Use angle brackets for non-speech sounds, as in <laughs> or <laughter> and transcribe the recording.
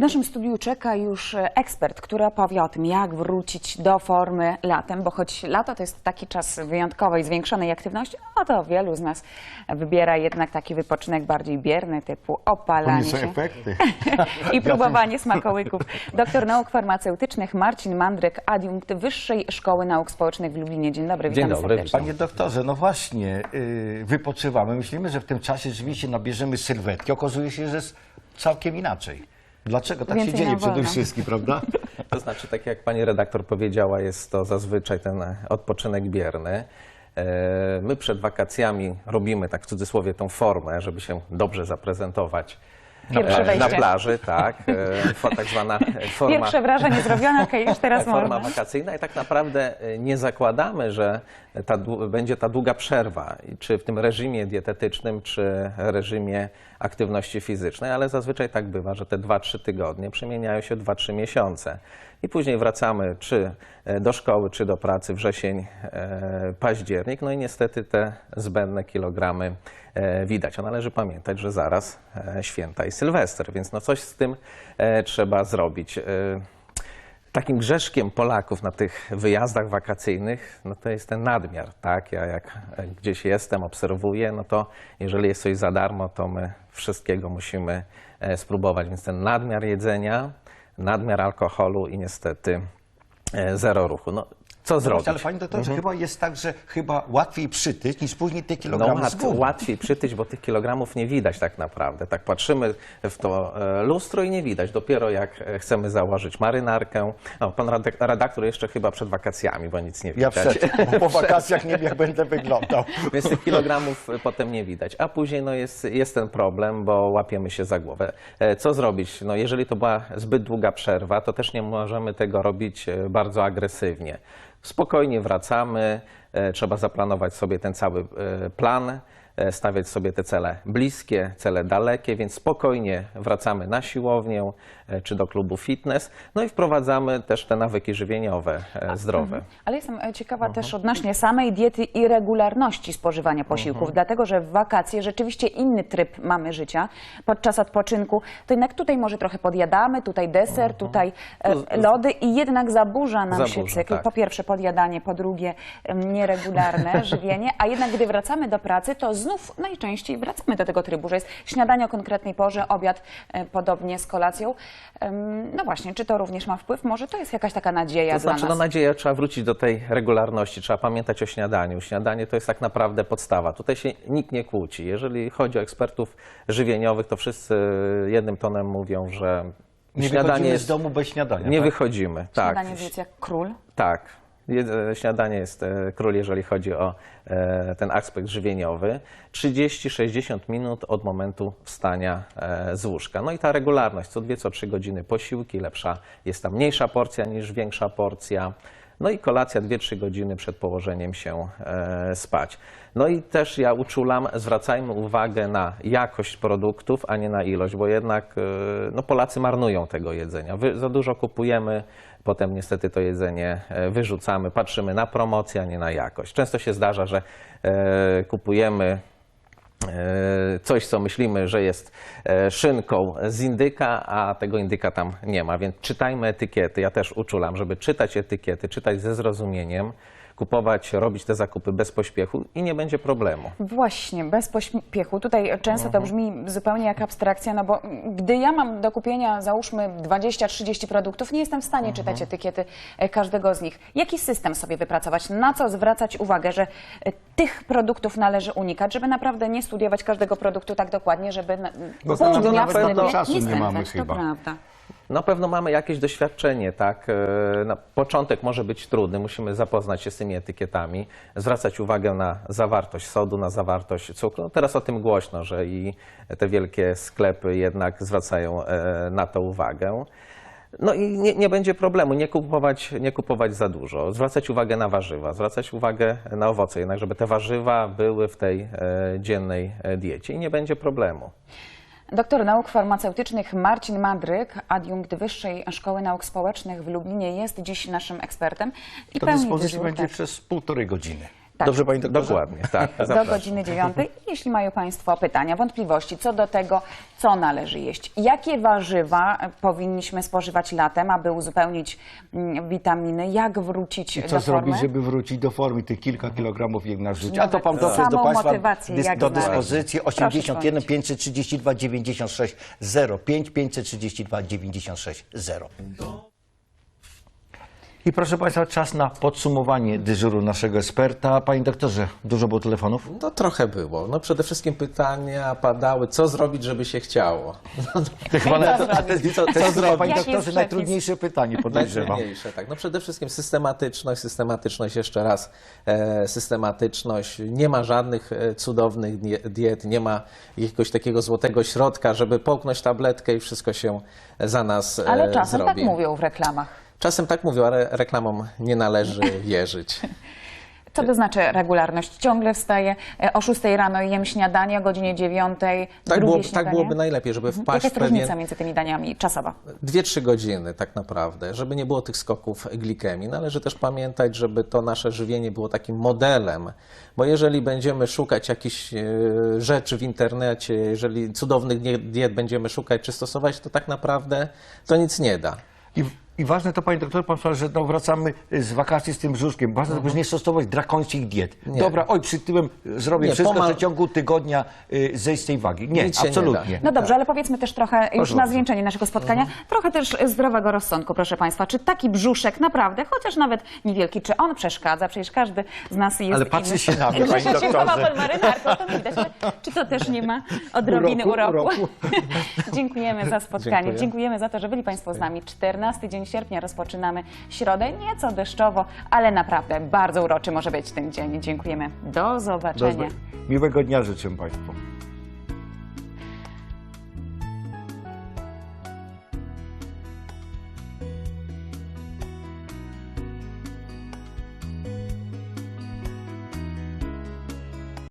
naszym studiu czeka już e, ekspert, który opowie o tym, jak wrócić do formy latem, bo choć lato to jest taki czas wyjątkowej, zwiększonej aktywności, a to wielu z nas wybiera jednak taki wypoczynek bardziej bierny, typu opalanie się efekty. <laughs> i próbowanie smakołyków. Doktor nauk farmaceutycznych Marcin Mandryk, adiunkt Wyższej Szkoły Nauk Społecznych w Lublinie. Dzień dobry, Dzień witamy dobry, serdecznie. Panie doktorze, no właśnie, yy, wypoczywamy. Myślimy, że w tym czasie rzeczywiście nabierzemy sylwetki. Okazuje się, że jest całkiem inaczej. Dlaczego tak Więcej się dzieje nam przede wolno. wszystkim, prawda? To znaczy, tak jak pani redaktor powiedziała, jest to zazwyczaj ten odpoczynek bierny. E, My przed wakacjami robimy, tak w cudzysłowie, tą formę, żeby się dobrze zaprezentować Pierwsze e, na plaży, tak. E, Tak zwana forma, Pierwsze wrażenie zrobione, okej, już teraz forma można. wakacyjna i tak naprawdę e, nie zakładamy, że ta, będzie ta długa przerwa, czy w tym reżimie dietetycznym, czy reżimie aktywności fizycznej, ale zazwyczaj tak bywa, że te 2-3 tygodnie przemieniają się w 2-3 miesiące. I później wracamy czy e, do szkoły, czy do pracy wrzesień, e, październik, no i niestety te zbędne kilogramy e, widać. A należy pamiętać, że zaraz święta i Sylwester, więc no coś z tym trzeba zrobić. Takim grzeszkiem Polaków na tych wyjazdach wakacyjnych, no to jest ten nadmiar, tak? Ja jak gdzieś jestem, obserwuję, no to jeżeli jest coś za darmo, to my wszystkiego musimy spróbować. Więc ten nadmiar jedzenia, nadmiar alkoholu i niestety e, zero ruchu. No, co zrobić? Ale panie doktorze, chyba jest tak, że chyba łatwiej przytyć, niż później te No kilogramy zgubić. łatwiej przytyć, bo tych kilogramów nie widać tak naprawdę. Tak patrzymy w to e, lustro i nie widać. Dopiero jak e, chcemy założyć marynarkę. No, pan redak- redaktor jeszcze chyba przed wakacjami, bo nic nie Ja widać. przed, bo po <laughs> wakacjach nie wiem, jak będę wyglądał. <laughs> Więc tych kilogramów e, potem nie widać. A później no, jest, jest ten problem, bo łapiemy się za głowę. Co zrobić? No, jeżeli to była zbyt długa przerwa, to też nie możemy tego robić bardzo agresywnie. Spokojnie wracamy, e, trzeba zaplanować sobie ten cały e, plan, stawiać sobie te cele bliskie, cele dalekie, więc spokojnie wracamy na siłownię e, czy do klubu fitness, no i wprowadzamy też te nawyki żywieniowe e, zdrowe. Ale jestem e, ciekawa też odnośnie samej diety i regularności spożywania posiłków, dlatego że w wakacje rzeczywiście inny tryb mamy życia podczas odpoczynku. To jednak tutaj może trochę podjadamy, tutaj deser, tutaj e, lody i jednak zaburza nam się Zaburza, cykl. tak. Po pierwsze podjadanie, po drugie nieregularne <laughs> żywienie, a jednak gdy wracamy do pracy, to znów najczęściej wracamy do tego trybu, że jest śniadanie o konkretnej porze, obiad e, podobnie z kolacją. No właśnie, czy to również ma wpływ? Może to jest jakaś taka nadzieja To znaczy, dla no nas? nadzieja, trzeba wrócić do tej regularności, trzeba pamiętać o śniadaniu. Śniadanie to jest tak naprawdę podstawa. Tutaj się nikt nie kłóci. Jeżeli chodzi o ekspertów żywieniowych, to wszyscy jednym tonem mówią, że Nie śniadanie wychodzimy jest... z domu bez śniadania. Nie tak? wychodzimy, tak. Śniadanie zjedz jak król. Tak. Śniadanie jest e, król, jeżeli chodzi o e, ten aspekt żywieniowy. 30-60 minut od momentu wstania e, z łóżka. No i ta regularność, co dwie, co trzy godziny posiłki, lepsza jest ta mniejsza porcja niż większa porcja. No i kolacja 2-3 godziny przed położeniem się e, spać. No i też ja uczulam, zwracajmy uwagę na jakość produktów, a nie na ilość, bo jednak e, no, Polacy marnują tego jedzenia. Za dużo kupujemy, potem niestety to jedzenie e, wyrzucamy, patrzymy na promocję, a nie na jakość. Często się zdarza, że kupujemy coś, co myślimy, że jest e, szynką z indyka, a tego indyka tam nie ma. Więc czytajmy etykiety. Ja też uczulam, żeby czytać etykiety, czytać ze zrozumieniem, kupować, robić te zakupy bez pośpiechu i nie będzie problemu. Właśnie, bez pośpiechu. Tutaj często to brzmi zupełnie jak abstrakcja, no bo gdy ja mam do kupienia, załóżmy 20-30 produktów, nie jestem w stanie czytać etykiety e, każdego z nich. Jaki system sobie wypracować? Na co zwracać uwagę, że e, tych produktów należy unikać, żeby naprawdę nie studiować każdego produktu tak dokładnie, żeby na, Bo pół to dnia na to sklepie czasu nie mamy To chyba. prawda. Na pewno mamy jakieś doświadczenie, tak? E, Na początek może być trudny, musimy zapoznać się z tymi etykietami, zwracać uwagę na zawartość sodu, na zawartość cukru. No teraz o tym głośno, że i te wielkie sklepy jednak zwracają e, na to uwagę. No i nie, nie będzie problemu, nie kupować, nie kupować za dużo, zwracać uwagę na warzywa, zwracać uwagę na owoce, jednak żeby te warzywa były w tej e, dziennej diecie i nie będzie problemu. Doktor nauk farmaceutycznych Marcin Madryk, adiunkt Wyższej Szkoły Nauk Społecznych w Lublinie jest dziś naszym ekspertem i To pełni dyspozycji będzie tak. przez półtorej godziny. Tak. Dobrze Pani doktorze? Dokładnie, tak. <laughs> do godziny dziewiątej. Jeśli mają Państwo pytania, wątpliwości co do tego, co należy jeść, jakie warzywa powinniśmy spożywać latem, aby uzupełnić mm, witaminy, jak wrócić I do co formy. zrobić, żeby wrócić do formy, tych kilka kilogramów jednak rzucić? A Nawet to Pan doktor jest do samą Państwa motywację dys- jak do znaleźć. dyspozycji Proszę 81 dzwonić. 532 96 05 532 96 0. I proszę Państwa, czas na podsumowanie dyżuru naszego eksperta. Panie doktorze, dużo było telefonów? No trochę było. No przede wszystkim pytania padały, co zrobić, żeby się chciało. No, To chyba na- <laughs> co zrobić? to to Panie doktorze, najtrudniejsze pytanie, podejrzewam. Najtrudniejsze, tak. No przede wszystkim systematyczność, systematyczność, jeszcze raz, e, systematyczność. Nie ma żadnych e, cudownych die- diet, nie ma jakiegoś takiego złotego środka, żeby połknąć tabletkę i wszystko się za nas e, Ale czasem zrobi. tak mówią w reklamach. Czasem tak mówią, ale reklamom nie należy <laughs> wierzyć. Co to znaczy regularność? Ciągle wstaję e, o 6 rano i jem śniadanie, o godzinie 9 Tak, było, śniadanie. tak byłoby najlepiej, żeby Jaka wpaść jest w pewien... różnica między tymi daniami czasowa? Dwie, trzy godziny tak naprawdę, żeby nie było tych skoków glikemii. Należy też pamiętać, żeby to nasze żywienie było takim modelem, bo jeżeli będziemy szukać jakichś e, rzeczy w internecie, jeżeli cudownych diet będziemy szukać czy stosować, to tak naprawdę to nic nie da. I, I ważne to, panie doktorze, pan powiedział, że no, wracamy z wakacji z tym brzuszkiem. Ważne, żeby nie stosować drakońskich diet. Dobra, oj, przytyłem, zrobię Nie, wszystko, pomal- że w ciągu tygodnia y, zejść z tej wagi. Nie, Nic się nie absolutnie. da. No dobrze, ale powiedzmy też trochę, już Proszę na bardzo. zwieńczenie naszego spotkania, trochę też zdrowego rozsądku, proszę Państwa. Czy taki brzuszek naprawdę, chociaż nawet niewielki, czy on przeszkadza? Przecież każdy z nas jest Ale patrzy się na <laughs> mnie, panie się doktorze. pod marynarką, to widać. Czy to też nie ma <laughs> odrobiny Uroku, uroku? uroku. <laughs> Dziękujemy za spotkanie. Dziękuję. Dziękujemy za to, że byli Państwo z nami. 14 dzień sierpnia rozpoczynamy środę, nieco deszczowo, ale naprawdę bardzo uroczy może być ten dzień. Dziękujemy. Do Do, zobaczenia. miłego dnia życzę państwu.